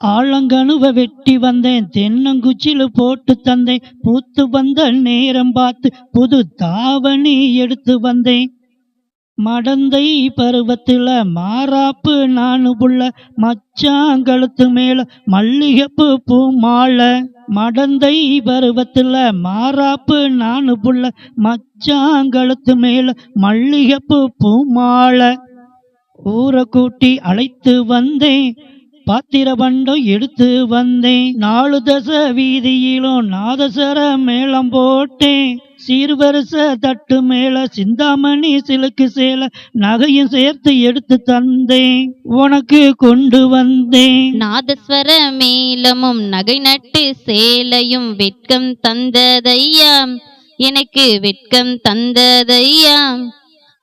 ஆலங்கனுவ வெட்டி வந்தேன் தென்னங்குச்சில போட்டு தந்தேன் பூத்து வந்த நேரம் பார்த்து புது தாவணி எடுத்து வந்தேன். மடந்தை பருவத்துல மாறாப்பு நானு புள்ள மச்சாங்கழுத்து மேல மல்லிகப்பு பூ மாலை மடந்தை பருவத்துல மாறாப்பு நானு புள்ள மச்சாங்கழுத்து மேல மல்லிகப்பு பூ மாலை ஊரை கூட்டி அழைத்து வந்தேன் பாத்திர பண்டம் எடுத்து வந்தேன். நாலு தச வீதியிலும் நாதசர மேளம் போட்டேன். சீர்வரிச தட்டு மேல சிந்தாமணி சிலுக்கு சேல நகையும் சேர்த்து எடுத்து தந்தேன். உனக்கு கொண்டு வந்தேன். நாதஸ்வர மேளமும் நகை நட்டு சேலையும் வெட்கம் தந்ததையா? எனக்கு வெட்கம் தந்ததையா?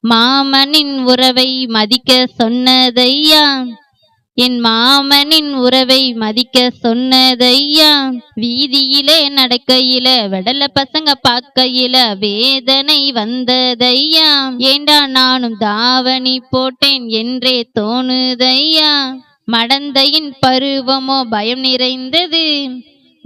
மாமனின் உறவை மதிக்க சொன்னதையா? என் மாமனின் உறவை மதிக்க சொன்னதையா? வீதியிலே நடக்கையில வெடல பசங்க பார்க்கையில வேதனை வந்ததையா? ஏண்டா நானும் தாவணி போட்டேன் என்றே தோணுதையா? மடந்தையின் பருவமோ பயம் நிறைந்தது.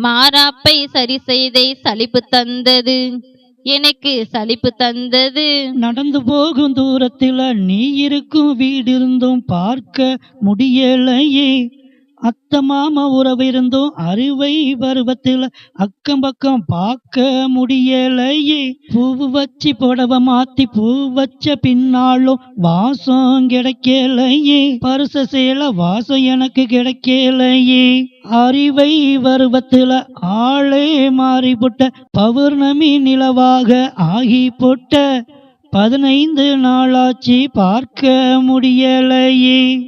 மாறாப்பை சரி செய்தை சலிப்பு தந்தது. எனக்கு சலிப்பு தந்தது. நடந்து போகும் தூரத்துல நீ இருக்கும் வீடு இருந்தும் பார்க்க முடியலையே. அத்த மாமா உறவிருந்தும் அறுவை பருவத்துல அக்கம் பக்கம் பார்க்க முடியலையே. பூவு வச்சு புடவை மாத்தி பூ வச்ச பின்னாலும் வாசம் கிடைக்கலையே. பருச சேல வாசம் எனக்கு கிடைக்கலையே. அறிவை பருவத்துல ஆளே மாறி போட்ட பௌர்ணமி நிலவாக ஆகி போட்ட பதினைந்து நாளாச்சு பார்க்க முடியலையே.